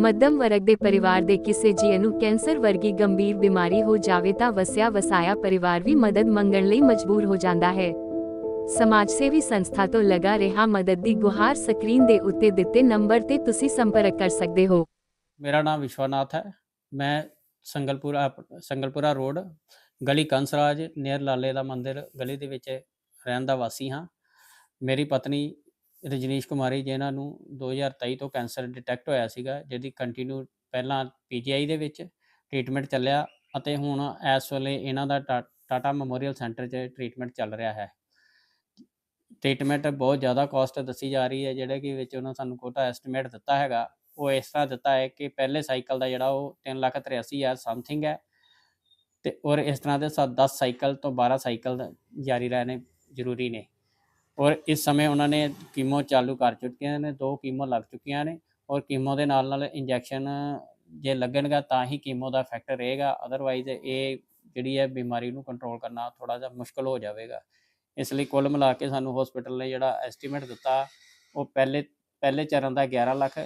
ਮੱਧਮ ਵਰਗ ਦੇ ਪਰਿਵਾਰ ਦੇ ਕਿਸੇ ਜੀਅ ਨੂੰ ਕੈਂਸਰ ਵਰਗੀ ਗੰਭੀਰ ਬਿਮਾਰੀ ਹੋ ਜਾਵੇ ਤਾਂ ਵਸਿਆ ਵਸਾਇਆ ਪਰਿਵਾਰ ਵੀ ਮਦਦ ਮੰਗਣ ਲਈ ਮਜਬੂਰ ਹੋ ਜਾਂਦਾ ਹੈ। ਸਮਾਜ ਸੇਵੀ ਸੰਸਥਾ ਤੋਂ ਲਗਾ ਰਿਹਾ ਮਦਦ ਦੀ ਗੁਹਾਰ ਸਕਰੀਨ ਦੇ ਉੱਤੇ ਦਿੱਤੇ ਨੰਬਰ ਤੇ ਤੁਸੀਂ ਸੰਪਰਕ ਕਰ ਸਕਦੇ ਹੋ। ਮੇਰਾ ਨਾਮ ਵਿਸ਼ਵਨਾਥ ਹੈ। ਮੈਂ ਸੰਗਲਪੁਰਾ ਸੰਗਲਪੁਰਾ ਰੋਡ, ਗਲੀ ਕੰਸਰਾਜ ਨੀਅਰ ਲਾਲੇ ਦਾ ਮੰਦਿਰ, ਗਲੀ ਦੇ ਵਿੱਚ ਰਹਿਣ ਦਾ ਵਾਸੀ ਹਾਂ। ਮੇਰੀ ਪਤਨੀ ਰਜਨੀਸ਼ ਕੁਮਾਰੀ ਜਿਨ੍ਹਾਂ ਨੂੰ 2023 ਤੋਂ ਕੈਂਸਰ ਡਿਟੈਕਟ ਹੋਇਆ ਸੀਗਾ, ਜਿਹਦੀ ਕੰਟੀਨਿਊ ਪਹਿਲਾਂ ਪੀਜੀਆਈ ਦੇ ਵਿੱਚ ਟ੍ਰੀਟਮੈਂਟ ਚੱਲਿਆ ਅਤੇ ਹੁਣ ਇਸ ਵੇਲੇ ਇਹਨਾਂ ਦਾ ਟਾ- ਟਾਟਾ ਮੈਮੋਰੀਅਲ ਸੈਂਟਰ 'ਚ ਟ੍ਰੀਟਮੈਂਟ ਚੱਲ ਰਿਹਾ ਹੈ। ਟ੍ਰੀਟਮੈਂਟ ਬਹੁਤ ਜ਼ਿਆਦਾ ਕਾਸਟ ਦੱਸੀ ਜਾ ਰਹੀ ਹੈ, ਜਿਹੜੇ ਕਿ ਵਿੱਚ ਉਹਨਾਂ ਸਾਨੂੰ ਕੋਟਾ ਐਸਟੀਮੇਟ ਦਿੱਤਾ ਹੈਗਾ, ਉਹ ਇਸ ਤਰ੍ਹਾਂ ਦਿੱਤਾ ਹੈ ਕਿ ਪਹਿਲੇ ਸਾਈਕਲ ਦਾ ਜਿਹੜਾ ਉਹ 383000 ਸਮਥਿੰਗ ਹੈ ਤੇ ਔਰ ਇਸ ਤਰ੍ਹਾਂ ਦੇ 10 ਸਾਈਕਲ ਤੋਂ 12 ਸਾਈਕਲ ਜਾਰੀ ਰਹਿਣੇ ਜ਼ਰੂਰੀ ਨੇ। ਔਰ ਇਸ ਸਮੇਂ ਉਹਨਾਂ ਨੇ ਕੀਮੋ ਚਾਲੂ ਕਰ ਚੁੱਕੀਆਂ ਨੇ, ਦੋ ਕੀਮੋ ਲੱਗ ਚੁੱਕੀਆਂ ਨੇ ਔਰ ਕੀਮੋ ਦੇ ਨਾਲ ਨਾਲ ਇੰਜੈਕਸ਼ਨ ਜੇ ਲੱਗਣਗਾ ਤਾਂ ਹੀ ਕੀਮੋ ਦਾ ਇਫੈਕਟ ਰਹੇਗਾ ਅਦਰਵਾਈਜ਼ ਇਹ ਜਿਹੜੀ ਹੈ ਬਿਮਾਰੀ ਨੂੰ ਕੰਟਰੋਲ ਕਰਨਾ ਥੋੜਾ ਜਿਹਾ ਮੁਸ਼ਕਲ ਹੋ ਜਾਵੇਗਾ। ਇਸ ਲਈ ਕੁੱਲ ਮਿਲਾ ਕੇ ਸਾਨੂੰ ਹਸਪੀਟਲ ਨੇ ਜਿਹੜਾ ਐਸਟੀਮੇਟ ਦਿੱਤਾ, ਉਹ ਪਹਿਲੇ ਪਹਿਲੇ ਚਰਨ ਦਾ 11 ਲੱਖ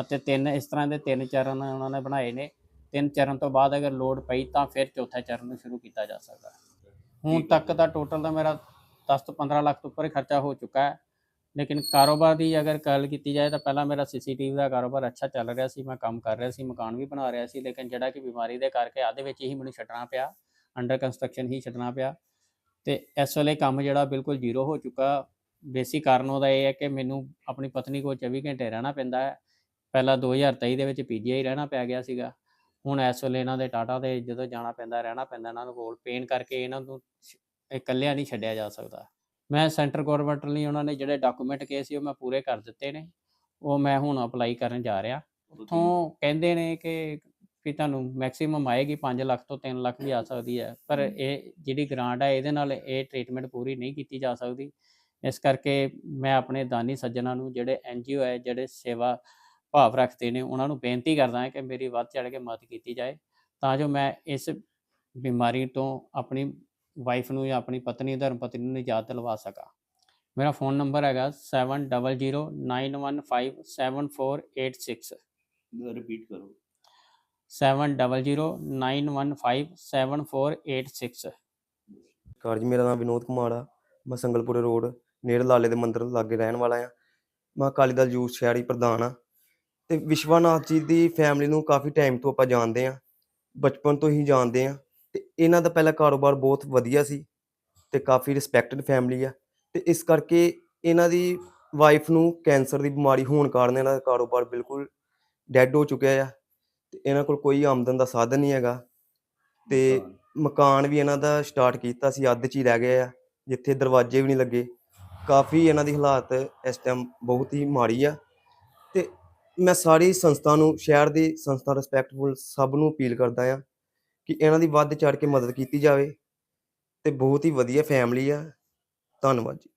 ਅਤੇ ਤਿੰਨ, ਇਸ ਤਰ੍ਹਾਂ ਦੇ ਤਿੰਨ ਚਰਨ ਉਹਨਾਂ ਨੇ ਬਣਾਏ ਨੇ। ਤਿੰਨ ਚਰਨ ਤੋਂ ਬਾਅਦ ਅਗਰ ਲੋਡ ਪਈ ਤਾਂ ਫਿਰ ਚੌਥਾ ਚਰਨ ਨੂੰ ਸ਼ੁਰੂ ਕੀਤਾ ਜਾ ਸਕਦਾ। ਹੁਣ ਤੱਕ ਦਾ ਟੋਟਲ ਦਾ ਮੇਰਾ 10 ਤੋਂ 15 ਲੱਖ ਤੋਂ ਉੱਪਰ ਹੀ ਖਰਚਾ ਹੋ ਚੁੱਕਾ ਹੈ। ਲੇਕਿਨ ਕਾਰੋਬਾਰ ਦੀ ਅਗਰ ਗੱਲ ਕੀਤੀ ਜਾਏ ਤਾਂ ਪਹਿਲਾਂ ਮੇਰਾ ਸੀਸੀਟੀਵੀ ਦਾ ਕਾਰੋਬਾਰ ਅੱਛਾ ਚੱਲ ਰਿਹਾ ਸੀ, ਮੈਂ ਕੰਮ ਕਰ ਰਿਹਾ ਸੀ, ਮਕਾਨ ਵੀ ਬਣਾ ਰਿਹਾ ਸੀ, ਲੇਕਿਨ ਜਿਹੜਾ ਕਿ ਬਿਮਾਰੀ ਦੇ ਕਰਕੇ ਆਦੇ ਵਿੱਚ ਹੀ ਮੈਨੂੰ ਛੱਡਣਾ ਪਿਆ ਅੰਡਰ ਕੰਸਟਰਕਸ਼ਨ ਹੀ ਛੱਡਣਾ ਪਿਆ। ਤੇ ਇਸ ਵੇਲੇ ਕੰਮ ਜਿਹੜਾ ਬਿਲਕੁਲ ਜ਼ੀਰੋ ਹੋ ਚੁੱਕਾ। ਬੇਸਿਕ ਕਾਰਨ ਉਹਦਾ ਇਹ ਹੈ ਕਿ ਮੈਨੂੰ ਆਪਣੀ ਪਤਨੀ ਕੋਲ 24 ਘੰਟੇ ਰਹਿਣਾ ਪੈਂਦਾ ਹੈ। ਪਹਿਲਾਂ 2023 ਦੇ ਵਿੱਚ ਪੀਜੀਆਈ ਰਹਿਣਾ ਪੈ ਗਿਆ ਸੀਗਾ। ਹੁਣ ਇਸ ਵੇਲੇ ਇਹਨਾਂ ਦੇ ਟਾਟਾ ਦੇ ਜਦੋਂ ਜਾਣਾ ਪੈਂਦਾ, ਰਹਿਣਾ ਪੈਂਦਾ ਇਹਨਾਂ ਨੂੰ ਕੋਲ। ਪੇਨ ਕਰਕੇ ਇਹਨਾਂ ਨੂੰ ਇਕੱਲਿਆਂ ਨਹੀਂ ਛੱਡਿਆ ਜਾ ਸਕਦਾ। ਮੈਂ ਸੈਂਟਰ ਗਵਰਨਮੈਂਟ ਲਈ ਉਹਨਾਂ ਨੇ ਜਿਹੜੇ ਡਾਕੂਮੈਂਟ ਕਹੇ ਸੀ ਉਹ ਮੈਂ ਪੂਰੇ ਕਰ ਦਿੱਤੇ ਨੇ। ਉਹ ਮੈਂ ਹੁਣ ਅਪਲਾਈ ਕਰਨ ਜਾ ਰਿਹਾ। ਉੱਥੋਂ ਕਹਿੰਦੇ ਨੇ ਕਿ ਵੀ ਤੁਹਾਨੂੰ ਮੈਕਸਿਮਮ ਆਏਗੀ 5 ਲੱਖ ਤੋਂ 3 ਲੱਖ ਵੀ ਆ ਸਕਦੀ ਹੈ। ਪਰ ਇਹ ਜਿਹੜੀ ਗ੍ਰਾਂਟ ਹੈ ਇਹਦੇ ਨਾਲ ਇਹ ਟ੍ਰੀਟਮੈਂਟ ਪੂਰੀ ਨਹੀਂ ਕੀਤੀ ਜਾ ਸਕਦੀ। ਇਸ ਕਰਕੇ ਮੈਂ ਆਪਣੇ ਦਾਨੀ ਸੱਜਣਾ ਨੂੰ ਜਿਹੜੇ ਐਨਜੀਓ ਹੈ ਜਿਹੜੇ ਸੇਵਾ ਭਾਵ ਰੱਖਦੇ ਨੇ ਉਹਨਾਂ ਨੂੰ ਬੇਨਤੀ ਕਰਦਾ ਹਾਂ ਕਿ ਮੇਰੀ ਵੱਧ ਚੜ੍ਹ ਕੇ ਮਦਦ ਕੀਤੀ ਜਾਏ। ਤਾਂ ਜੋ ਮੈਂ ਇਸ ਬਿਮਾਰੀ ਤੋਂ ਆਪਣੀ ਵਾਈਫ ਨੂੰ ਜਾਂ ਆਪਣੀ ਪਤਨੀ ਧਰਮ ਪਤਨੀ ਨੂੰ ਨਿਜਾਤ ਦਿਲਵਾ ਸਕਾਂ। ਮੇਰਾ ਫੋਨ ਨੰਬਰ ਹੈਗਾ 7009157486 ਰਿਪੀਟ ਕਰੋ। 7009157486 ਕਾਰ ਜੀ ਮੇਰਾ ਨਾਮ ਵਿਨੋਦ ਕੁਮਾਰ ਆ। ਮੈਂ ਸੰਗਲਪੁਰੇ ਰੋਡ ਨੇੜੇ ਲਾਲੇ ਦੇ ਮੰਦਿਰ ਲਾਗੇ ਰਹਿਣ ਵਾਲਾ ਆ। ਮੈਂ ਅਕਾਲੀ ਦਲ ਯੂਥ ਸ਼ਹਿਰੀ ਪ੍ਰਧਾਨ ਆ। ਤੇ ਵਿਸ਼ਵਨਾਥ ਜੀ ਦੀ ਫੈਮਿਲੀ ਨੂੰ ਕਾਫੀ ਟਾਈਮ ਤੋਂ ਆਪਾਂ ਜਾਣਦੇ ਆ। ਬਚਪਨ ਤੋਂ ਹੀ ਜਾਣਦੇ ਆ। ਇਹਨਾਂ ਦਾ ਪਹਿਲਾ ਕਾਰੋਬਾਰ ਬਹੁਤ ਵਧੀਆ ਸੀ ਤੇ ਕਾਫੀ ਰਿਸਪੈਕਟਡ ਫੈਮਿਲੀ ਆ ਤੇ ਇਸ ਕਰਕੇ ਇਹਨਾਂ ਦੀ ਵਾਈਫ ਨੂੰ ਕੈਂਸਰ ਦੀ ਬਿਮਾਰੀ ਹੋਣ ਕਾਰਨ ਇਹਨਾਂ ਦਾ ਕਾਰੋਬਾਰ ਬਿਲਕੁਲ ਡੈੱਡ ਹੋ ਚੁੱਕਿਆ ਆ ਤੇ ਇਹਨਾਂ ਕੋਲ ਕੋਈ ਆਮਦਨ ਦਾ ਸਾਧਨ ਨਹੀਂ ਹੈਗਾ ਤੇ ਮਕਾਨ ਵੀ ਇਹਨਾਂ ਦਾ ਸਟਾਰਟ ਕੀਤਾ ਸੀ ਅੱਧ 'ਚ ਹੀ ਰਹਿ ਗਏ ਆ ਜਿੱਥੇ ਦਰਵਾਜ਼ੇ ਵੀ ਨਹੀਂ ਲੱਗੇ। ਕਾਫੀ ਇਹਨਾਂ ਦੀ ਹਾਲਾਤ ਇਸ ਟਾਈਮ ਬਹੁਤ ਹੀ ਮਾੜੀ ਆ ਤੇ ਮੈਂ ਸਾਰੀ ਸੰਸਥਾ ਨੂੰ ਸ਼ਹਿਰ ਦੀ ਸੰਸਥਾ ਰਿਸਪੈਕਟਫੁਲ ਸਭ ਨੂੰ ਅਪੀਲ ਕਰਦਾ ਆ ਕਿ ਇਹਨਾਂ ਦੀ ਵੱਧ ਚੜ ਕੇ ਮਦਦ ਕੀਤੀ ਜਾਵੇ। ਤੇ ਬਹੁਤ ਹੀ ਵਧੀਆ ਫੈਮਿਲੀ ਆ। ਧੰਨਵਾਦ ਜੀ।